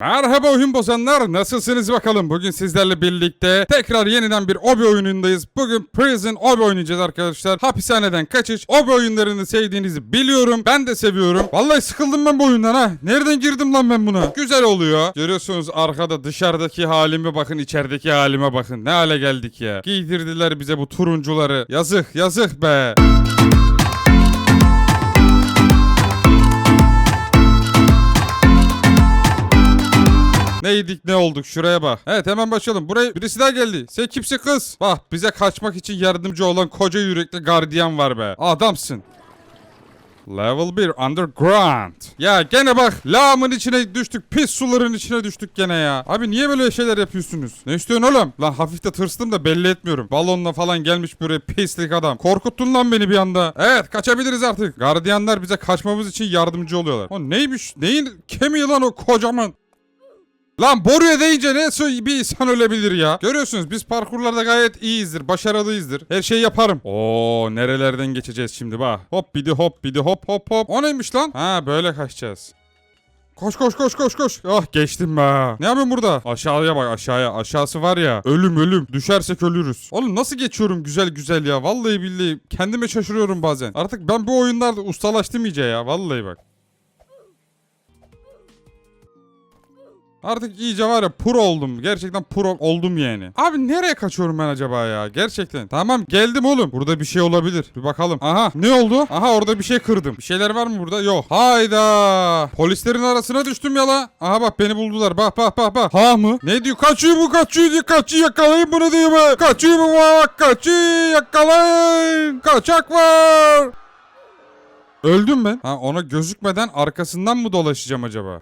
Merhaba oyun bozanlar nasılsınız bakalım bugün sizlerle birlikte tekrar yeniden bir obi oyunundayız. Bugün Prison obi oynayacağız arkadaşlar. Hapishaneden kaçış obi oyunlarını sevdiğinizi biliyorum. Ben de seviyorum. Vallahi sıkıldım ben bu oyundan ha. Nereden girdim lan ben buna? Güzel oluyor. Görüyorsunuz arkada dışarıdaki halime bakın içerideki halime bakın. Ne hale geldik ya. Giydirdiler bize bu turuncuları. Yazık yazık be. Neydik ne olduk şuraya bak. Evet hemen başlayalım. Buraya birisi daha geldi. Sen kimsin kız? Bak bize kaçmak için yardımcı olan koca yürekli gardiyan var be. Adamsın. Level 1 Underground. Ya gene bak lağımın içine düştük. Pis suların içine düştük gene ya. Abi niye böyle şeyler yapıyorsunuz? Ne istiyorsun oğlum? Lan hafif de tırstım da belli etmiyorum. Balonla falan gelmiş buraya pislik adam. Korkuttun lan beni bir anda. Evet kaçabiliriz artık. Gardiyanlar bize kaçmamız için yardımcı oluyorlar. O neymiş? Neyin kemiği lan o kocaman? Lan boruya deyince ne bir insan ölebilir ya. Görüyorsunuz biz parkurlarda gayet iyiyizdir, başarılıyızdır. Her şeyi yaparım. Oo nerelerden geçeceğiz şimdi bak. Hop bidi hop bidi hop hop hop. O neymiş lan? Ha böyle kaçacağız. Koş koş koş koş koş. Ah geçtim be. Ne yapıyorsun burada? Aşağıya bak aşağıya. Aşağısı var ya. Ölüm ölüm. Düşersek ölürüz. Oğlum nasıl geçiyorum güzel güzel ya. Vallahi billahi kendime şaşırıyorum bazen. Artık ben bu oyunlarda ustalaştım iyice ya. Vallahi bak. Artık iyice var ya pro oldum. Gerçekten pro oldum yani. Abi nereye kaçıyorum ben acaba ya? Gerçekten. Tamam geldim oğlum. Burada bir şey olabilir. Bir bakalım. Aha ne oldu? Aha orada bir şey kırdım. Bir şeyler var mı burada? Yok. Hayda. Polislerin arasına düştüm ya la. Aha bak beni buldular. Bak bak bak bak. Ha mı? Ne diyor? Kaçıyor bu kaçıyor diyor. Kaçıyor yakalayın bunu diyor be. Kaçıyor bu bak. Kaçıyor yakalayın. Kaçak var. Öldüm ben. Ha ona gözükmeden arkasından mı dolaşacağım acaba?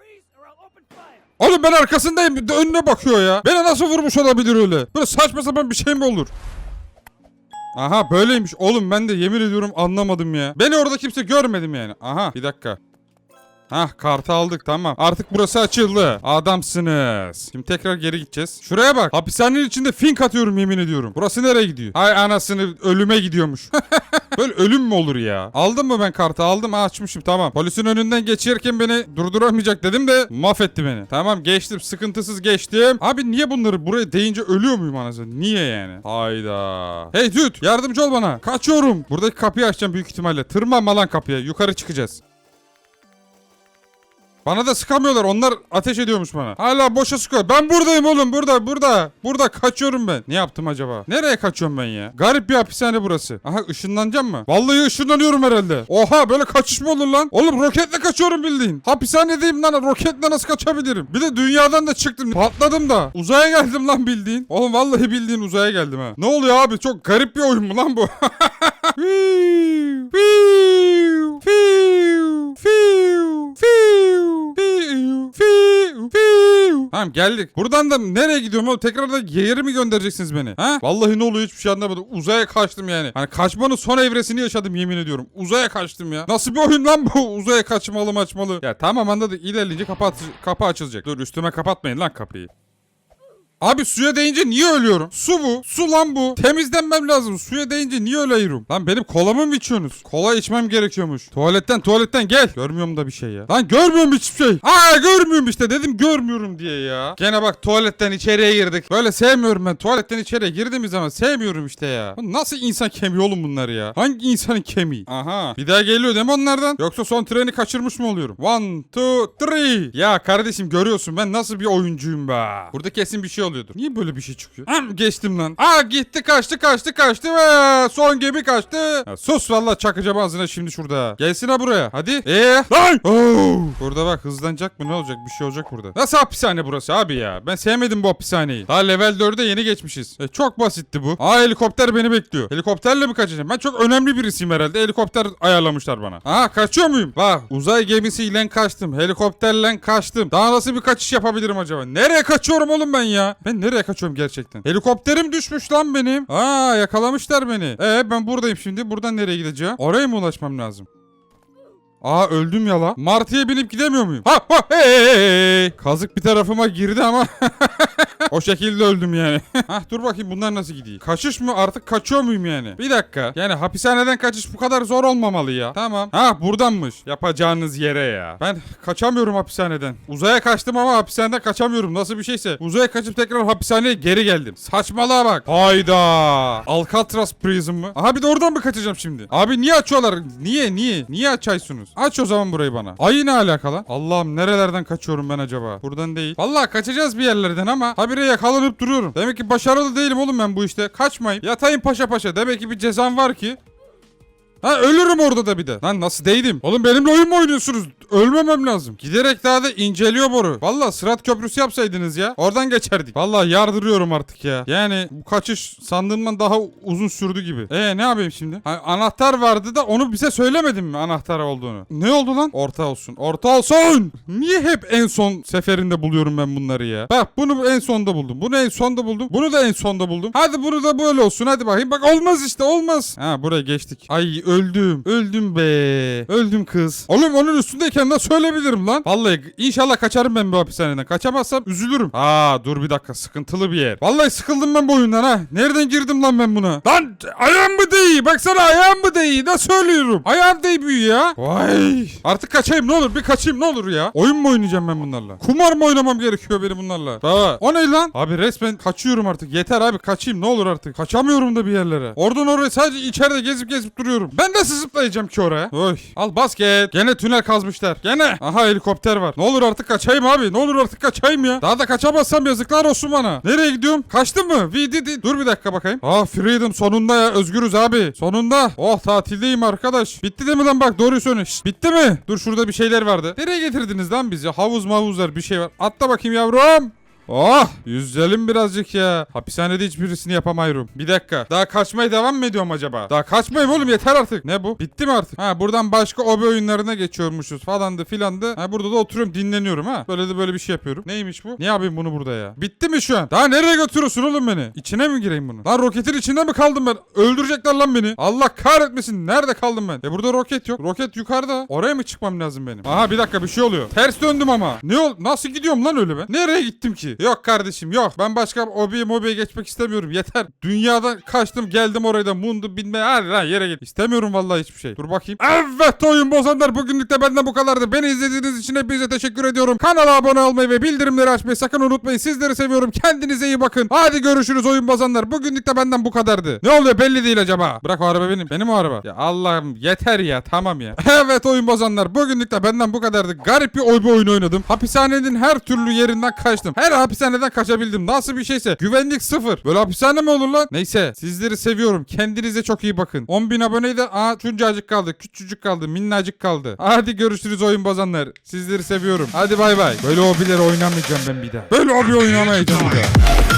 Oğlum ben arkasındayım. Önüne bakıyor ya. Beni nasıl vurmuş olabilir öyle? Böyle saçma sapan bir şey mi olur? Aha böyleymiş. Oğlum ben de yemin ediyorum anlamadım ya. Beni orada kimse görmedim yani. Aha bir dakika. Hah kartı aldık tamam. Artık burası açıldı. Adamsınız. Şimdi tekrar geri gideceğiz. Şuraya bak. Hapishanenin içinde fink atıyorum yemin ediyorum. Burası nereye gidiyor? Hay anasını ölüme gidiyormuş. Böyle ölüm mü olur ya? Aldım mı ben kartı? Aldım açmışım tamam. Polisin önünden geçerken beni durduramayacak dedim de mahvetti beni. Tamam geçtim sıkıntısız geçtim. Abi niye bunları buraya deyince ölüyor muyum anasını? Niye yani? Hayda. Hey dude yardımcı ol bana. Kaçıyorum. Buradaki kapıyı açacağım büyük ihtimalle. Tırmanma lan kapıya. Yukarı çıkacağız. Bana da sıkamıyorlar. Onlar ateş ediyormuş bana. Hala boşa sıkıyor. Ben buradayım oğlum. Burada, burada. Burada kaçıyorum ben. Ne yaptım acaba? Nereye kaçıyorum ben ya? Garip bir hapishane burası. Aha ışınlanacağım mı? Vallahi ışınlanıyorum herhalde. Oha böyle kaçış mı olur lan? Oğlum roketle kaçıyorum bildiğin. Hapishanedeyim lan. Roketle nasıl kaçabilirim? Bir de dünyadan da çıktım. Patladım da. Uzaya geldim lan bildiğin. Oğlum vallahi bildiğin uzaya geldim ha. Ne oluyor abi? Çok garip bir oyun mu lan bu? Tamam geldik. Buradan da nereye gidiyorum oğlum? Tekrar da yeri mi göndereceksiniz beni? Ha? Vallahi ne oluyor hiçbir şey anlamadım. Uzaya kaçtım yani. Hani kaçmanın son evresini yaşadım yemin ediyorum. Uzaya kaçtım ya. Nasıl bir oyun lan bu? Uzaya kaçmalı maçmalı. Ya tamam anladık. İlerleyince kapı, kapı açılacak. Dur üstüme kapatmayın lan kapıyı. Abi suya değince niye ölüyorum? Su bu. Su lan bu. Temizlenmem lazım. Suya değince niye ölüyorum? Lan benim kolamı mı içiyorsunuz? Kola içmem gerekiyormuş. Tuvaletten tuvaletten gel. Görmüyorum da bir şey ya. Lan görmüyorum hiçbir şey. Aa görmüyorum işte dedim görmüyorum diye ya. Gene bak tuvaletten içeriye girdik. Böyle sevmiyorum ben. Tuvaletten içeriye girdiğimiz zaman sevmiyorum işte ya. Bu Nasıl insan kemiği oğlum bunlar ya? Hangi insanın kemiği? Aha. Bir daha geliyor değil mi onlardan? Yoksa son treni kaçırmış mı oluyorum? One, two, three. Ya kardeşim görüyorsun ben nasıl bir oyuncuyum be. Burada kesin bir şey oluyordur. Niye böyle bir şey çıkıyor? Am geçtim lan. Aa gitti kaçtı kaçtı kaçtı ve son gemi kaçtı. Ya sus valla çakacağım ağzına şimdi şurada. Gelsin ha buraya. Hadi. Eee lan. Oo. Burada bak hızlanacak mı ne olacak bir şey olacak burada. Nasıl hapishane burası abi ya? Ben sevmedim bu hapishaneyi. Daha level 4'e yeni geçmişiz. E, çok basitti bu. Aa helikopter beni bekliyor. Helikopterle mi kaçacağım? Ben çok önemli birisiyim herhalde. Helikopter ayarlamışlar bana. Aa kaçıyor muyum? Bak uzay gemisiyle kaçtım. Helikopterle kaçtım. Daha nasıl bir kaçış yapabilirim acaba? Nereye kaçıyorum oğlum ben ya? Ben nereye kaçıyorum gerçekten? Helikopterim düşmüş lan benim. Aa yakalamışlar beni. E ben buradayım şimdi. Buradan nereye gideceğim? Oraya mı ulaşmam lazım? Aa öldüm ya la. Martı'ya binip gidemiyor muyum? Ha ha hey, hey, hey. Kazık bir tarafıma girdi ama o şekilde öldüm yani. Hah dur bakayım bunlar nasıl gidiyor. Kaçış mı artık kaçıyor muyum yani? Bir dakika. Yani hapishaneden kaçış bu kadar zor olmamalı ya. Tamam. Ha buradanmış. Yapacağınız yere ya. Ben kaçamıyorum hapishaneden. Uzaya kaçtım ama hapishaneden kaçamıyorum. Nasıl bir şeyse. Uzaya kaçıp tekrar hapishaneye geri geldim. Saçmalığa bak. Hayda. Alcatraz Prison mı? Aha bir de oradan mı kaçacağım şimdi? Abi niye açıyorlar? Niye niye? Niye açaysınız? Aç o zaman burayı bana. Ayı ne alakalı? Allah'ım nerelerden kaçıyorum ben acaba? Buradan değil. Vallahi kaçacağız bir yerlerden ama habire yakalanıp duruyorum. Demek ki başarılı değilim oğlum ben bu işte. Kaçmayayım. Yatayım paşa paşa. Demek ki bir cezam var ki. Ha ölürüm orada da bir de. Lan nasıl değdim? Oğlum benimle oyun mu oynuyorsunuz? Ölmemem lazım. Giderek daha da inceliyor boru. Valla sırat köprüsü yapsaydınız ya. Oradan geçerdik. Valla yardırıyorum artık ya. Yani bu kaçış sandığımdan daha uzun sürdü gibi. E ne yapayım şimdi? Ha, anahtar vardı da onu bize söylemedin mi anahtar olduğunu? Ne oldu lan? Orta olsun. Orta olsun. Niye hep en son seferinde buluyorum ben bunları ya? Bak bunu en sonda buldum. Bunu en sonda buldum. Bunu da en sonda buldum. Hadi bunu da böyle olsun. Hadi bakayım. Bak olmaz işte olmaz. Ha buraya geçtik. Ay öldüm. Öldüm be. Öldüm kız. Oğlum onun üstündeyken nasıl ölebilirim lan? Vallahi inşallah kaçarım ben bu hapishaneden. Kaçamazsam üzülürüm. Aa dur bir dakika sıkıntılı bir yer. Vallahi sıkıldım ben bu oyundan ha. Nereden girdim lan ben buna? Lan ayağım mı değil? Baksana ayağım mı değil? Nasıl söylüyorum? Ayağım büyü ya. Vay. Artık kaçayım ne olur bir kaçayım ne olur ya. Oyun mu oynayacağım ben bunlarla? Kumar mı oynamam gerekiyor benim bunlarla? Baba o ne lan? Abi resmen kaçıyorum artık. Yeter abi kaçayım ne olur artık. Kaçamıyorum da bir yerlere. Oradan oraya sadece içeride gezip gezip duruyorum. Ben nasıl zıplayacağım ki oraya? Oy. Al basket. Gene tünel kazmışlar. Gene. Aha helikopter var. Ne olur artık kaçayım abi. Ne olur artık kaçayım ya. Daha da kaçamazsam yazıklar olsun bana. Nereye gidiyorum? Kaçtım mı? VDD. Dur bir dakika bakayım. Aa freedom sonunda ya. Özgürüz abi. Sonunda. Oh tatildeyim arkadaş. Bitti değil mi lan bak doğruyu söyle. Şşt, bitti mi? Dur şurada bir şeyler vardı. Nereye getirdiniz lan bizi? Havuz mavuzlar bir şey var. Atla bakayım yavrum. Oh yüzelim birazcık ya. Hapishanede hiçbirisini yapamıyorum. Bir dakika. Daha kaçmaya devam mı ediyorum acaba? Daha kaçmayayım oğlum yeter artık. Ne bu? Bitti mi artık? Ha buradan başka obi oyunlarına geçiyormuşuz falandı filandı. Ha burada da oturuyorum dinleniyorum ha. Böyle de böyle bir şey yapıyorum. Neymiş bu? Ne yapayım bunu burada ya? Bitti mi şu an? Daha nereye götürüyorsun oğlum beni? İçine mi gireyim bunu? Lan roketin içinde mi kaldım ben? Öldürecekler lan beni. Allah kahretmesin. Nerede kaldım ben? E burada roket yok. Roket yukarıda. Oraya mı çıkmam lazım benim? Aha bir dakika bir şey oluyor. Ters döndüm ama. Ne ol? Nasıl gidiyorum lan öyle ben? Nereye gittim ki? Yok kardeşim yok. Ben başka obi mobiye geçmek istemiyorum. Yeter. Dünyadan kaçtım geldim oraya da mundu binme. Hadi lan yere git. İstemiyorum vallahi hiçbir şey. Dur bakayım. Evet oyun bozanlar bugünlük de benden bu kadardı. Beni izlediğiniz için hepinize teşekkür ediyorum. Kanala abone olmayı ve bildirimleri açmayı sakın unutmayın. Sizleri seviyorum. Kendinize iyi bakın. Hadi görüşürüz oyun bozanlar. Bugünlük de benden bu kadardı. Ne oluyor belli değil acaba. Bırak o araba benim. Benim o araba. Ya Allah'ım yeter ya tamam ya. evet oyun bozanlar. Bugünlük de benden bu kadardı. Garip bir oy oyun oynadım. Hapishanenin her türlü yerinden kaçtım. Her hapishaneden kaçabildim. Nasıl bir şeyse. Güvenlik sıfır. Böyle hapishane mi olur lan? Neyse. Sizleri seviyorum. Kendinize çok iyi bakın. 10.000 aboneyi de aa şuncacık kaldı. Küçücük kaldı. Minnacık kaldı. Hadi görüşürüz oyun bozanlar. Sizleri seviyorum. Hadi bay bay. Böyle hobileri oynamayacağım ben bir daha. Böyle hobi oynamayacağım bir daha.